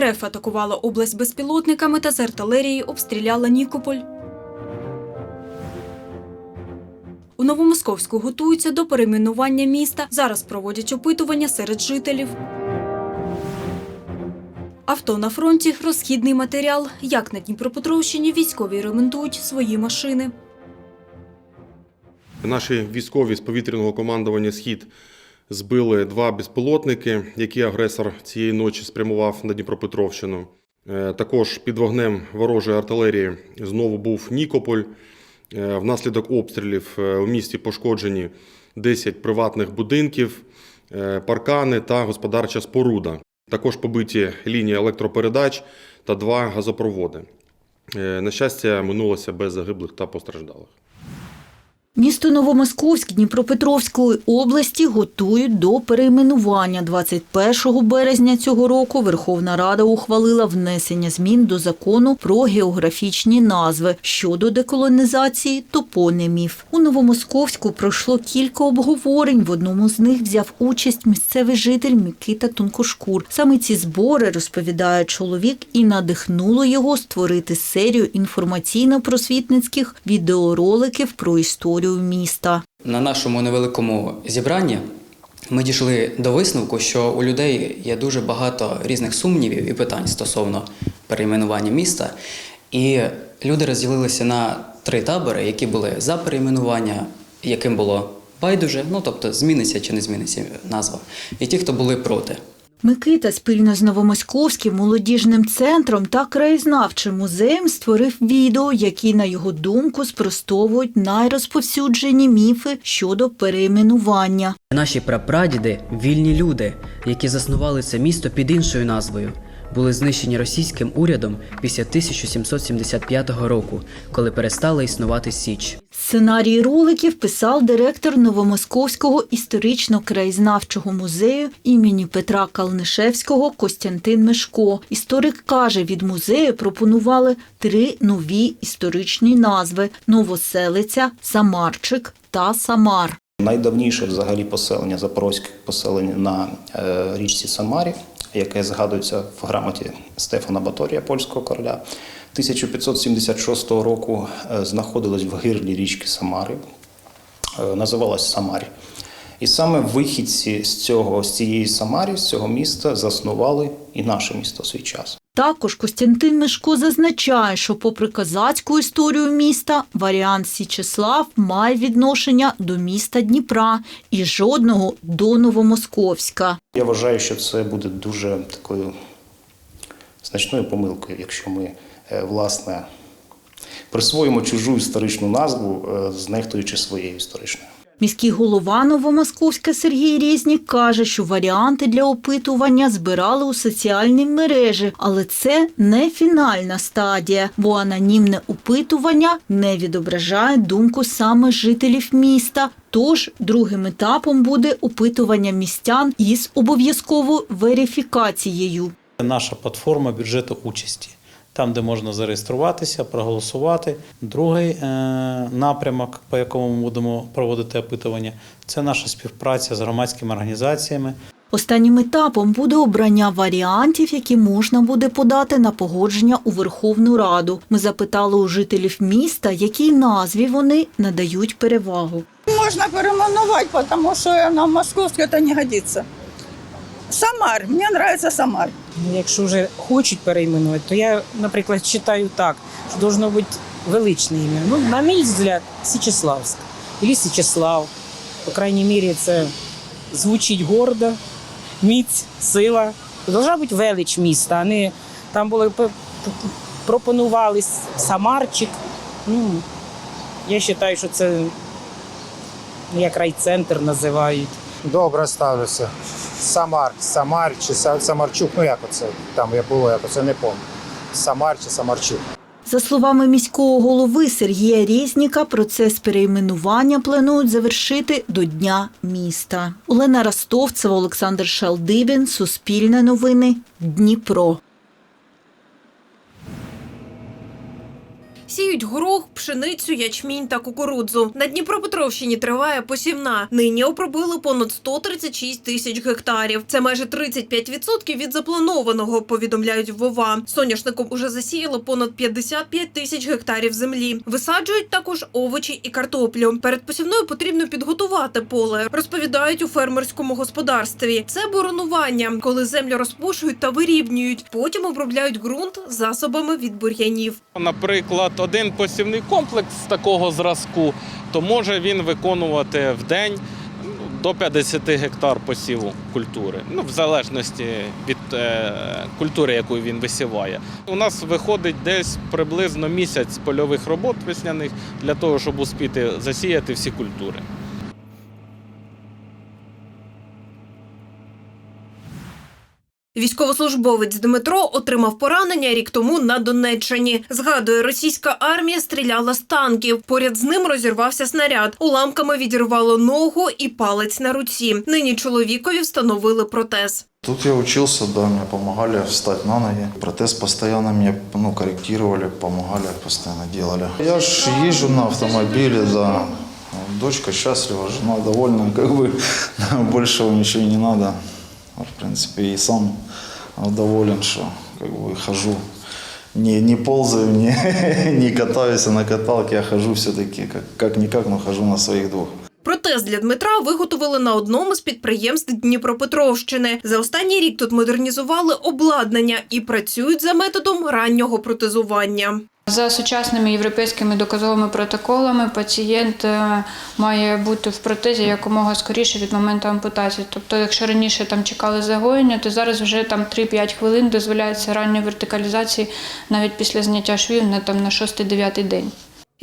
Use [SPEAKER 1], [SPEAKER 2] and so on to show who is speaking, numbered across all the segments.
[SPEAKER 1] РФ атакувала область безпілотниками та з артилерії обстріляла Нікополь. У Новомосковську готуються до перейменування міста. Зараз проводять опитування серед жителів. Авто на фронті розхідний матеріал. Як на Дніпропетровщині військові ремонтують свої машини.
[SPEAKER 2] Наші військові з повітряного командування Схід збили два безпілотники, які агресор цієї ночі спрямував на Дніпропетровщину. Е, Також під вогнем ворожої артилерії знову був Нікополь. Е, Внаслідок обстрілів е, у місті пошкоджені 10 приватних будинків, паркани та господарча споруда. Також побиті лінії електропередач та два газопроводи. На щастя, минулося без загиблих та постраждалих.
[SPEAKER 3] Місто Новомосковськ Дніпропетровської області готують до перейменування. 21 березня цього року Верховна Рада ухвалила внесення змін до закону про географічні назви щодо деколонізації топонімів. У Новомосковську пройшло кілька обговорень. В одному з них взяв участь місцевий житель Микита Тонкошкур. Саме ці збори, розповідає чоловік, і надихнуло його створити серію інформаційно-просвітницьких відеороликів про історію міста.
[SPEAKER 4] На нашому невеликому зібранні ми дійшли до висновку, що у людей є дуже багато різних сумнівів і питань стосовно перейменування міста. І люди розділилися на три табори, які були за перейменування, яким було байдуже, ну тобто зміниться чи не зміниться назва, і ті, хто були проти.
[SPEAKER 3] Микита спільно з Новомосковським молодіжним центром та краєзнавчим музеєм створив відео, які, на його думку, спростовують найрозповсюджені міфи щодо перейменування.
[SPEAKER 5] Наші прапрадіди вільні люди, які заснували це місто під іншою назвою, були знищені російським урядом після 1775 року, коли перестала існувати Січ.
[SPEAKER 3] Сценарій роликів писав директор Новомосковського історично-краєзнавчого музею імені Петра Калнишевського Костянтин Мешко. Історик каже, від музею пропонували три нові історичні назви: Новоселиця, Самарчик та Самар.
[SPEAKER 6] Найдавніше взагалі поселення запорозьке поселення на е, річці Самарі, яке згадується в грамоті Стефана Баторія, польського короля. 1576 року знаходилась в гирлі річки Самари, е, називалась Самарі. І саме вихідці з цього з цієї Самарі, з цього міста, заснували і наше місто в свій час.
[SPEAKER 3] Також Костянтин Мешко зазначає, що попри козацьку історію міста, варіант Січеслав має відношення до міста Дніпра і жодного до Новомосковська.
[SPEAKER 6] Я вважаю, що це буде дуже такою значною помилкою, якщо ми е, власне присвоїмо чужу історичну назву, е, знехтуючи своєю історичною.
[SPEAKER 3] Міський голова Новомосковська Сергій Рєзнік каже, що варіанти для опитування збирали у соціальній мережі, але це не фінальна стадія, бо анонімне опитування не відображає думку саме жителів міста. Тож другим етапом буде опитування містян із обов'язковою верифікацією.
[SPEAKER 7] Наша платформа бюджету участі, там, де можна зареєструватися, проголосувати. Другий е, напрямок, по якому ми будемо проводити опитування, це наша співпраця з громадськими організаціями.
[SPEAKER 3] Останнім етапом буде обрання варіантів, які можна буде подати на погодження у Верховну Раду. Ми запитали у жителів міста, якій назві вони надають перевагу.
[SPEAKER 8] Можно переименовать, потому что на московский это не годится. Самар. Мне нравится Самар.
[SPEAKER 9] Ну, Якщо вже хочуть перейменувати, то я, наприклад, читаю так, що должно бути величне ім'я. Ну, на мій взгляд, Січеславськ. Або Січеслав. По крайній мірі, це звучить гордо, міць, сила. Должна бути велич міста, а не там були пропонували Самарчик. Ну, я вважаю, що це як райцентр називають.
[SPEAKER 10] Добре ставлюся. Самар, Самар чи Са- Самарчук, ну як оце там я було, як оце не пам'ятаю. Самар чи Самарчук.
[SPEAKER 3] За словами міського голови Сергія Різніка, процес перейменування планують завершити до Дня міста. Олена Ростовцева, Олександр Шалдибін, Суспільне новини, Дніпро.
[SPEAKER 11] Сіють горох, пшеницю, ячмінь та кукурудзу. На Дніпропетровщині триває посівна. Нині обробили понад 136 тисяч гектарів. Це майже 35% від запланованого, повідомляють ВОВА. Соняшником уже засіяло понад 55 тисяч гектарів землі. Висаджують також овочі і картоплю. Перед посівною потрібно підготувати поле, розповідають у фермерському господарстві. Це боронування, коли землю розпушують та вирівнюють. Потім обробляють ґрунт засобами від бур'янів.
[SPEAKER 12] Наприклад, один посівний комплекс такого зразку, то може він виконувати в день ну, до 50 гектар посіву культури, ну в залежності від е, культури, яку він висіває. У нас виходить десь приблизно місяць польових робот весняних для того, щоб успіти засіяти всі культури.
[SPEAKER 11] Військовослужбовець Дмитро отримав поранення рік тому на Донеччині. Згадує, російська армія стріляла з танків. Поряд з ним розірвався снаряд. Уламками відірвало ногу і палець на руці. Нині чоловікові встановили протез.
[SPEAKER 13] Тут я учился, да, мне помогали встать на ноги. Протез постоянно мне ну, корректировали, помогали, постоянно делали. Я ж езжу на автомобиле, да. Дочка счастлива, жена довольна, как бы большего ничего не надо. В принципе, и сам доволен, что как бы хожу. Не, не ползаю, не, не катаюся на каталке, я хожу все-таки как, как-никак, но хожу на своих двух.
[SPEAKER 11] Протез для Дмитра виготовили на одному з підприємств Дніпропетровщини. За останній рік тут модернізували обладнання і працюють за методом раннього протезування.
[SPEAKER 14] За сучасними європейськими доказовими протоколами пацієнт е, має бути в протезі якомога скоріше від моменту ампутації. Тобто, якщо раніше там чекали загоєння, то зараз вже там 3-5 хвилин дозволяється ранньої вертикалізації навіть після зняття швів на там на 6-9 день.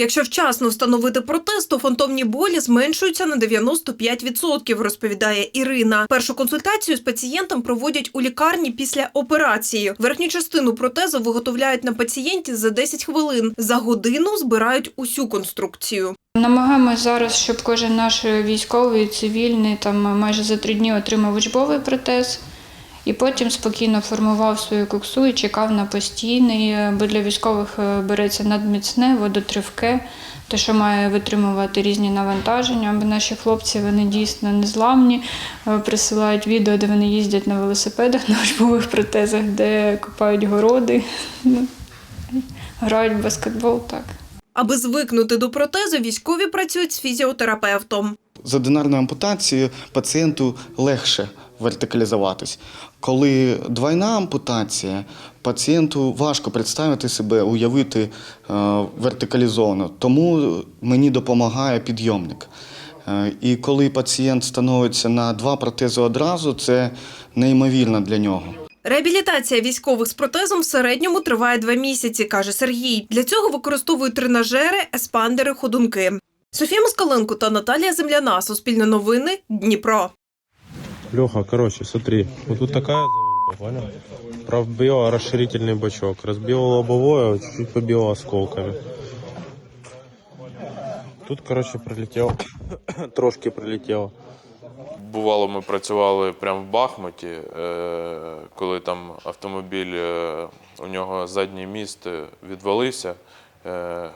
[SPEAKER 11] Якщо вчасно встановити протез, то фантомні болі зменшуються на 95%, розповідає Ірина. Першу консультацію з пацієнтом проводять у лікарні після операції. Верхню частину протезу виготовляють на пацієнті за 10 хвилин. За годину збирають усю конструкцію.
[SPEAKER 14] Намагаємось зараз, щоб кожен наш військовий, цивільний там майже за три дні отримав учбовий протез. І потім спокійно формував свою коксу і чекав на постійний, бо для військових е, береться надміцне, водотривке, те, що має витримувати різні навантаження. Бо наші хлопці вони дійсно незламні, Е, присилають відео, де вони їздять на велосипедах, на учбових протезах, де копають городи, ну, грають в баскетбол. Так.
[SPEAKER 11] Аби звикнути до протезу, військові працюють з фізіотерапевтом.
[SPEAKER 15] З одинарною ампутацією пацієнту легше вертикалізуватись. Коли двойна ампутація, пацієнту важко представити себе, уявити е, вертикалізовано. Тому мені допомагає підйомник. Е, І коли пацієнт становиться на два протези одразу, це неймовірно для нього.
[SPEAKER 11] Реабілітація військових з протезом в середньому триває два місяці, каже Сергій. Для цього використовують тренажери, еспандери, ходунки. Софія Москаленко та Наталія Земляна. Суспільне новини. Дніпро.
[SPEAKER 16] Леха, короче, смотри, вот тут такая залупа, понял? Пробил расширительный бачок, разбил лобовое, чуть-чуть побил осколками. Тут, короче, прилетел, трошки прилетело.
[SPEAKER 17] Бувало, ми працювали прямо в Бахмуті, е, коли там автомобіль, е, у нього задній міст відвалився, е,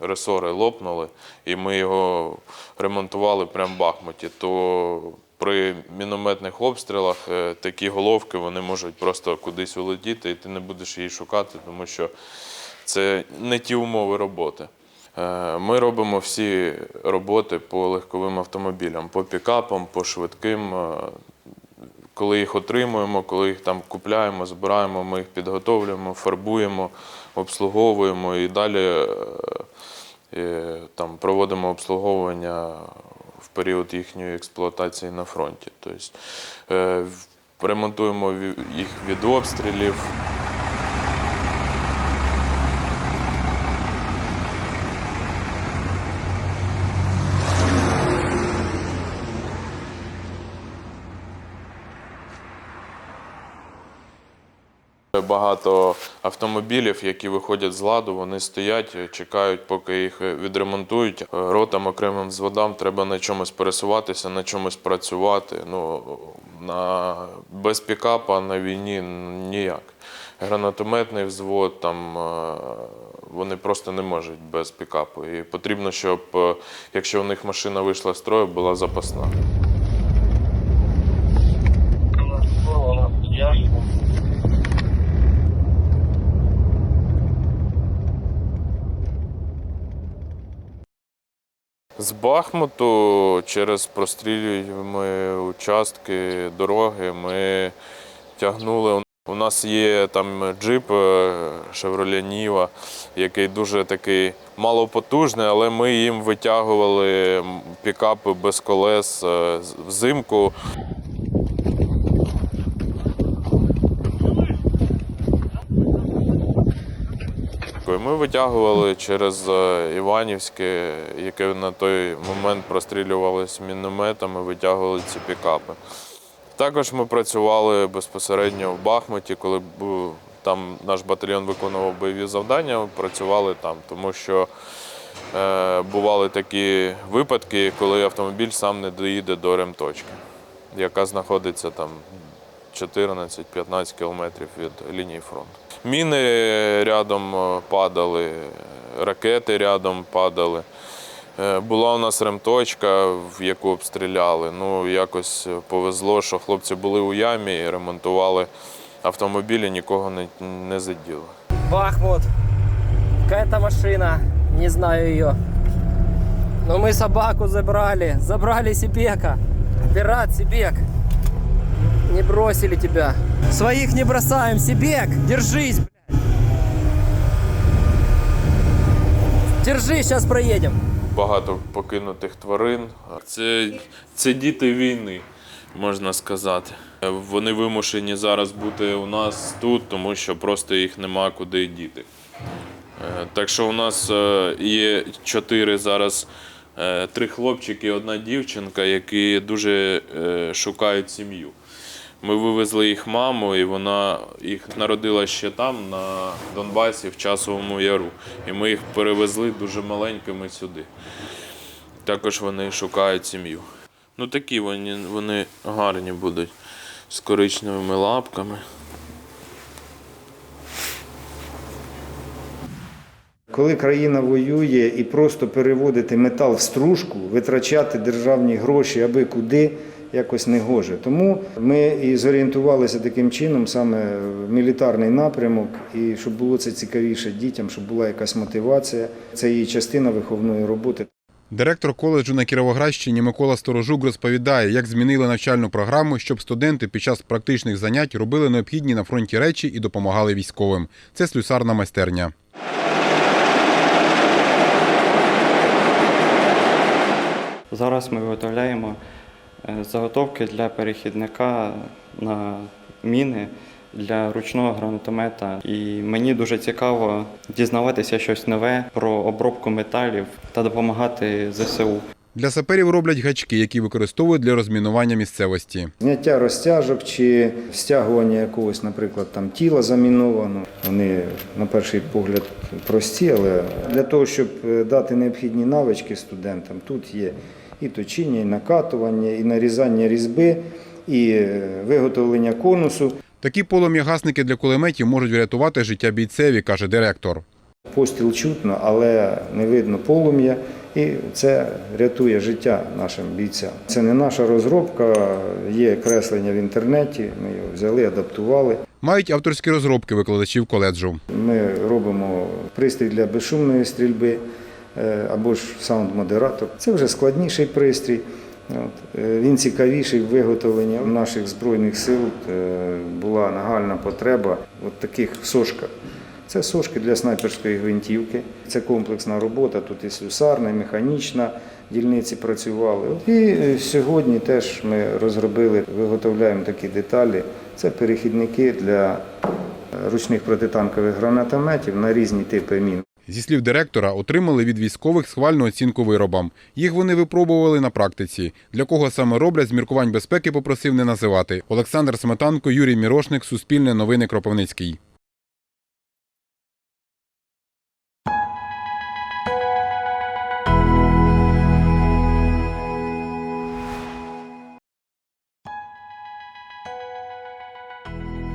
[SPEAKER 17] ресори лопнули, і ми його ремонтували прямо в Бахмуті. То при мінометних обстрілах е, такі головки вони можуть просто кудись улетіти, і ти не будеш її шукати, тому що це не ті умови роботи. Е, Ми робимо всі роботи по легковим автомобілям, по пікапам, по швидким. Е, Коли їх отримуємо, коли їх там купляємо, збираємо, ми їх підготовлюємо, фарбуємо, обслуговуємо і далі там, проводимо обслуговування період їхньої експлуатації на фронті. Тобто е, ремонтуємо їх від обстрілів. Багато автомобілів, які виходять з ладу, вони стоять, чекають, поки їх відремонтують. Ротам окремим взводам треба на чомусь пересуватися, на чомусь працювати. Ну, на, без пікапа на війні ніяк. Гранатометний взвод, там, е, вони просто не можуть без пікапу. І потрібно, щоб е, якщо у них машина вийшла з строю, була запасна. З Бахмуту через прострілюємо участки дороги ми тягнули. У нас є там джип Chevrolet Niva, який дуже такий малопотужний, але ми їм витягували пікапи без колес е, з- Ми витягували через е, Іванівське, яке на той момент прострілювалося мінометами, витягували ці пікапи. Також ми працювали безпосередньо в Бахмуті, коли там наш батальйон виконував бойові завдання, працювали там, тому що е, бували такі випадки, коли автомобіль сам не доїде до ремточки, яка знаходиться там 14-15 кілометрів від лінії фронту. Міни рядом е, падали, ракети рядом падали. Е, Була у нас ремточка, в яку обстріляли. Ну, якось повезло, що хлопці були у ямі і ремонтували автомобілі, нікого не, не заділи.
[SPEAKER 18] Бахмут. Какая-то машина, не знаю ее. Но мы собаку забрали, забрали Сибека. Пират Сибек. Не бросили тебя. Своих не бросаем, Сибек, держись, блядь. Держись, сейчас проедем.
[SPEAKER 17] Багато покинутих тварин. Це, це діти війни, можна сказати. Вони вимушені зараз бути у нас тут, тому що просто їх нема куди діти. Е, Так що у нас е, є чотири зараз, е, три хлопчики і одна дівчинка, які дуже шукають сім'ю. Ми вивезли їх маму, і вона їх народила ще там, на Донбасі, в Часовому Яру. І ми їх перевезли дуже маленькими сюди. Також вони шукають сім'ю. Ну такі вони, вони гарні будуть з коричневими лапками.
[SPEAKER 19] Коли країна воює і просто переводити метал в стружку, витрачати державні гроші аби куди, якось не гоже. Тому ми і зорієнтувалися таким чином саме в мілітарний напрямок, і щоб було це цікавіше дітям, щоб була якась мотивація. Це і частина виховної роботи.
[SPEAKER 20] Директор коледжу на Кіровоградщині Микола Сторожук розповідає, як змінили навчальну програму, щоб студенти під час практичних занять робили необхідні на фронті речі і допомагали військовим. Це слюсарна майстерня.
[SPEAKER 21] Зараз ми виготовляємо заготовки для перехідника на міни для ручного гранатомета. І мені дуже цікаво дізнаватися щось нове про обробку металів та допомагати ЗСУ.
[SPEAKER 20] Для саперів роблять гачки, які використовують для розмінування місцевості.
[SPEAKER 19] Зняття розтяжок чи стягування якогось, наприклад, там тіла заміновано. Вони на перший погляд прості, але для того, щоб е, дати необхідні навички студентам, тут є і точіння, і накатування, і нарізання різьби, і е, виготовлення конусу.
[SPEAKER 20] Такі полум'ягасники для кулеметів можуть врятувати життя бійцеві, каже директор.
[SPEAKER 19] Постріл чутно, але не видно полум'я, і це рятує життя нашим бійцям. Це не наша розробка, є креслення в інтернеті. Ми його взяли, адаптували.
[SPEAKER 20] Мають авторські розробки викладачів коледжу.
[SPEAKER 19] Ми робимо пристрій для безшумної стрільби або ж саунд-модератор. Це вже складніший пристрій. Е, Він цікавіший в виготовленні наших збройних сил. е, Була нагальна потреба от таких сошках. Це сошки для снайперської гвинтівки. Це комплексна робота. Тут і слюсарна, і механічна дільниці працювали. І е, сьогодні теж ми розробили, виготовляємо такі деталі. Це перехідники для е, ручних протитанкових гранатометів на різні типи мін.
[SPEAKER 20] Зі слів директора, отримали від військових схвальну оцінку виробам. Їх вони випробували на практиці. Для кого саме роблять, з міркувань безпеки попросив не називати. Олександр Сметанко, Юрій Мірошник, Суспільне новини Кропивницький.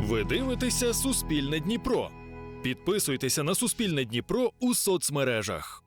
[SPEAKER 22] Ви дивитеся Суспільне Дніпро.
[SPEAKER 16] Підписуйтеся на Суспільне Дніпро у соцмережах.